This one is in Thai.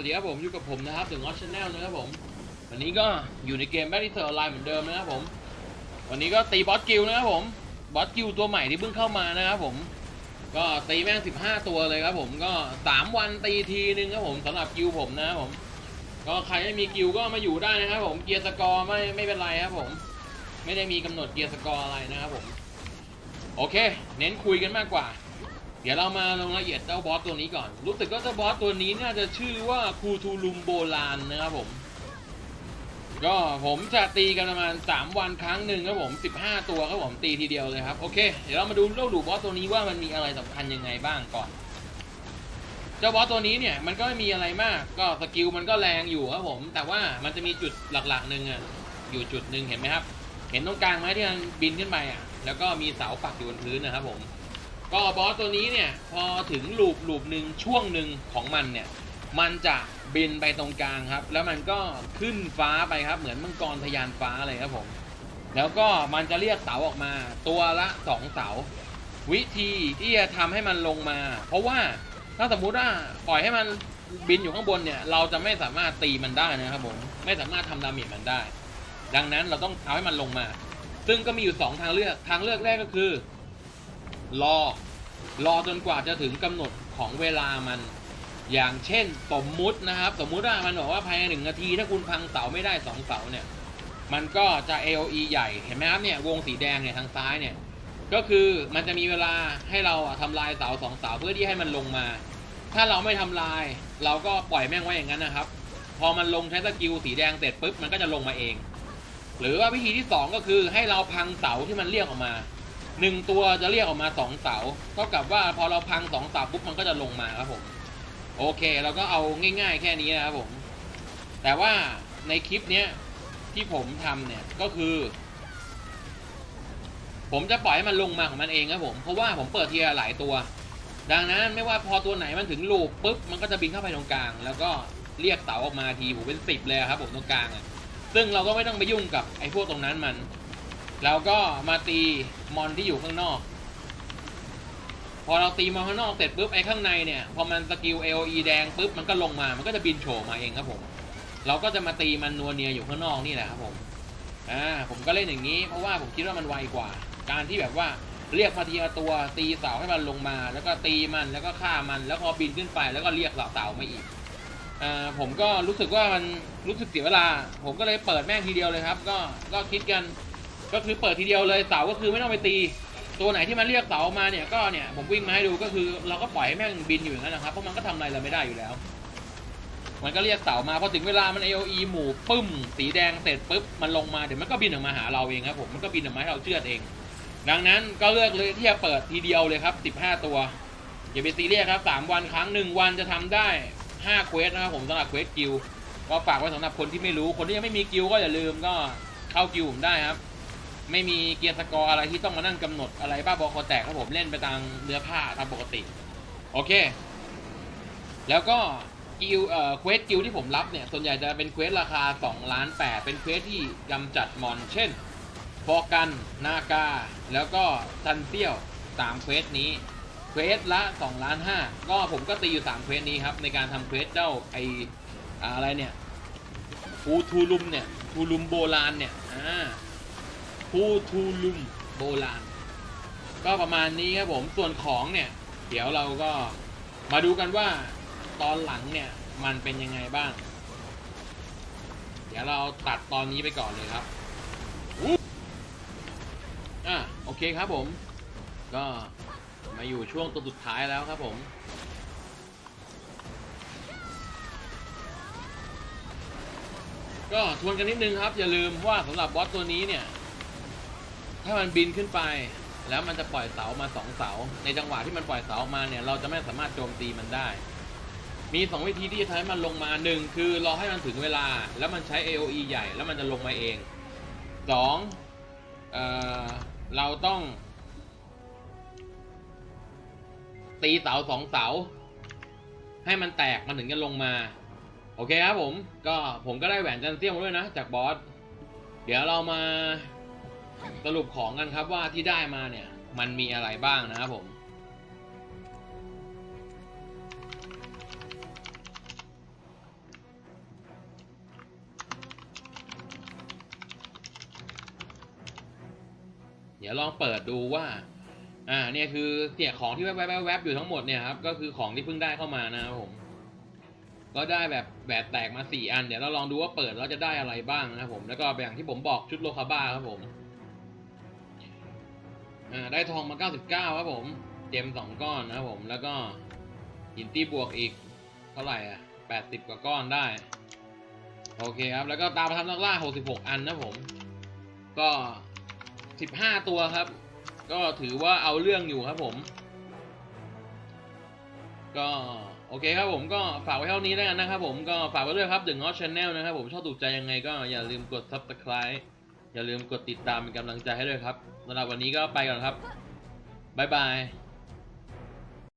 วัสดีครับผมอยู่กับผมนะครับถึงออชแนลนะครับผม วันนี้ก็อยู่ในเกมแบทเทิลออนไลน์เหมือนเดิมนะครับผม วันนี้ก็ตีบอสกิลนะครับผมบอสกิลตัวใหม่ที่เพิ่งเข้ามานะครับผมก็ตีแม่ง 15 ตัวเลยครับผมก็ 3 วันตีทีนึงครับผมสำหรับกิลผมนะครับผม ก็ใครไม่มีกิลก็มาอยู่ได้นะครับผมเกียร์สกอร์ไม่ไม่เป็นไรครับผม ไม่ได้มีกำหนดเกียร์สกอร์อะไรนะครับผม โอเค เน้นคุยกันมากกว่า เดี๋ยวเรามาลงรายละเอียดเจ้าบอสตัวนี้ก่อน รู้สึกว่าเจ้าบอสตัวนี้น่าจะชื่อว่าคูทูลุมโบราณนะครับผม ก็ผมจะตีกันประมาณ 3 วันครั้งหนึ่งครับผม 15 ตัวครับผมตีทีเดียวเลยครับ โอเค เดี๋ยวเรามาดูเจ้าดูบอสตัวนี้ว่ามันมีอะไรสำคัญยังไงบ้างก่อน เจ้าบอสตัวนี้เนี่ยมันก็ไม่มีอะไรมาก ก็สกิลมันก็แรงอยู่ครับผม แต่ว่ามันจะมีจุดหลักๆหนึ่งอะอยู่จุดหนึ่งเห็นไหมครับ เห็นตรงกลางไหมที่มันบินขึ้นไปอะแล้วก็มีเสาปักอยู่บนพื้นนะครับผม ก็บอสตัวนี้เนี่ยพอถึงลูปลูปหนึ่งช่วงหนึ่งของมันเนี่ย มันจะบินไปตรงกลางครับ แล้วมันก็ขึ้นฟ้าไปครับ เหมือนมังกรทยานฟ้าเลยครับผม แล้วก็มันจะเรียกเสาออกมา ตัวละสองเสา วิธีที่จะทำให้มันลงมา เพราะว่าถ้าสมมุติว่าปล่อยให้มันบินอยู่ข้างบนเนี่ย เราจะไม่สามารถตีมันได้นะครับผมไม่สามารถทำดาเมจมันได้ ดังนั้นเราต้องเอาให้มันลงมา ซึ่งก็มีอยู่สองทางเลือกทางเลือกแรกก็คือ รอ รอจนกว่าจะถึงกำหนดของเวลามัน อย่างเช่นสมมุตินะครับ สมมุติว่ามันบอกว่าภายในหนึ่งนาที ถ้าคุณพังเสาไม่ได้สองเสาเนี่ย มันก็จะ AOE ใหญ่ เห็นไหมครับเนี่ยวงสีแดงเนี่ยทางซ้ายเนี่ย ก็คือมันจะมีเวลาให้เราอะทำลายเสาสองเสาเพื่อที่ให้มันลงมา ถ้าเราไม่ทำลาย เราก็ปล่อยแม่งไว้อย่างนั้นนะครับ พอมันลงใช้สกิลสีแดงเสร็จปุ๊บมันก็จะลงมาเอง หรือว่าวิธีที่สองก็คือให้เราพังเสาที่มันเรียกออกมา หนึ่งตัวจะเรียกออกมาสองเสาเท่ากับว่าพอเราพังสองเสาปุ๊บมันก็จะลงมาครับผม โอเคเราก็เอาง่าย ๆ แค่นี้นะครับผม แต่ว่าในคลิปเนี้ยที่ผมทำเนี่ยก็คือ ผมจะปล่อยให้มันลงมาของมันเองครับผม เพราะว่าผมเปิดทีละหลายตัว ดังนั้นไม่ว่าพอตัวไหนมันถึงลูปปุ๊บมันก็จะบินเข้าไปตรงกลาง แล้วก็เรียกเสาออกมาทีผมเป็นสิบเลยครับผมตรงกลางอะซึ่งเราก็ไม่ต้องไปยุ่งกับไอ้พวกตรงนั้นมัน เราก็มาตีมอนที่อยู่ข้างนอก พอเราตีมอนข้างนอกเสร็จปุ๊บไอ้ข้างในเนี่ย พอมันสกิล AOE แดงปุ๊บมันก็ลงมา มันก็จะบินโฉมมาเองครับผม เราก็จะมาตีมันนัวเนียอยู่ข้างนอกนี่แหละครับผม อ่า ผมก็เล่นอย่างนี้ เพราะว่าผมคิดว่ามันไวกว่า การที่แบบว่าเรียกมาทีละตัวตีเสาให้มันลงมา แล้วก็ตีมันแล้วก็ฆ่ามัน แล้วพอบินขึ้นไปแล้วก็เรียกเสาเสามาอีกอ่าผมก็รู้สึกว่ามันรู้สึกเสียเวลา ผมก็เลยเปิดแม่งทีเดียวเลยครับ ก็ก็คิดกัน ก็คือเปิดทีเดียวเลยเสาก็คือไม่ต้องไปตี ตัวไหนที่มันเรียกเสามาเนี่ยก็เนี่ยผมวิ่งมาให้ดูก็คือ เราก็ปล่อยให้แม่งบินอยู่อย่างนั้นนะครับเพราะมันก็ทำอะไรเราไม่ได้อยู่แล้ว มันก็เรียกเสามาพอถึงเวลามัน AOE หมู่ปึ้ม สีแดงเสร็จปุ๊บมันลงมาเดี๋ยวมันก็บินออกมาหาเราเองครับผมมันก็บินออกมาให้เราเชื่อดเอง ดังนั้นก็เลือกเลยที่จะเปิดทีเดียวเลยครับ 15 ตัวอย่าไปซีเรียสครับ 3 วันครั้งหนึ่งวันจะทำได้ 5 เควสนะครับผมสำหรับเควสกิลก็ฝากไว้สำหรับคนที่ไม่รู้คนที่ยังไม่มีกิลก็อย่าลืมก็เข้ากิลผมได้ครับ ไม่มีเกียร์สกอร์อะไรที่ต้องมานั่งกำหนดอะไรบ้าบอคอแตกครับผมเล่นไปตามเนื้อผ้าตามปกติ โอเค แล้วก็กิลเอ่อเควสกิลที่ผมรับเนี่ย ส่วนใหญ่จะเป็นเควสราคา2ล้าน8เป็นเควสที่กำจัดมอน เช่นฟอกันนากา แล้วก็ซันเซียวสามเควสนี้เควสละ2ล้าน5ก็ผมก็ตีอยู่3เควสนี้ครับ ในการทำเควสเจ้าไออ่าอะไรเนี่ยฟูทูลุมเนี่ยทูลุมโบราณเนี่ยอ่า ฟูทูลุมโบราณ ก็ประมาณนี้ครับผมส่วนของเนี่ย เดี๋ยวเราก็มาดูกันว่าตอนหลังเนี่ยมันเป็นยังไงบ้าง เดี๋ยวเราตัดตอนนี้ไปก่อนเลยครับอู้อะโอเคครับผม ก็มาอยู่ช่วงตัวสุดท้ายแล้วครับผมก็ทวนกันนิดนึงครับ อย่าลืมว่าสำหรับบอสตัวนี้เนี่ย ถ้ามันบินขึ้นไป แล้วมันจะปล่อยเสามาสองเสา ในจังหวะที่มันปล่อยเสาออกมาเนี่ย เราจะไม่สามารถโจมตีมันได้ มีสองวิธีที่จะทำให้มันลงมาหนึ่งคือรอให้มันถึงเวลา แล้วมันใช้ AOE ใหญ่แล้วมันจะลงมาเองสองเอ่อเราต้อง ตีเสาสองเสา ให้มันแตกมันถึงจะลงมา โอเคครับผม ก็ผมก็ได้แหวนจันเซียมด้วยนะ จากบอส เดี๋ยวเรามา สรุปของกันครับว่าที่ได้มาเนี่ย มันมีอะไรบ้างนะครับผมเดี๋ยวลองเปิดดูว่า อ่า เนี่ยคือเสียของที่แวบๆแวบๆอยู่ทั้งหมดเนี่ยครับ ก็คือของที่เพิ่งได้เข้ามานะครับผม ก็ได้แบบแบบแตกมาสี่อัน เดี๋ยวเราลองดูว่าเปิดแล้วจะได้อะไรบ้างนะครับผม แล้วก็อย่างที่ผมบอกชุดโลคาบ้าครับผม อ่าได้ทองมา 99 ครับผม เจมสองก้อนนะครับผม แล้วก็หินตี้บวกอีกเท่าไหร่อะ 80 กว่าก้อนได้ โอเคครับ แล้วก็ตาประทับนักล่า 66 อันนะผม ก็ 15 ตัวครับ ก็ถือว่าเอาเรื่องอยู่ครับผม ก็โอเคครับผมก็ฝากไว้เท่านี้แล้วกันนะครับผมก็ฝากไว้ด้วยครับ The n o t Channel นะครับผมชอบถูกใจยังไงก็อย่าลืมกด Subscribe อย่าลืมกดติดตามเป็นกำลังใจให้ด้วยครับ สำหรับวันนี้ก็ไปก่อนครับ บ๊ายบาย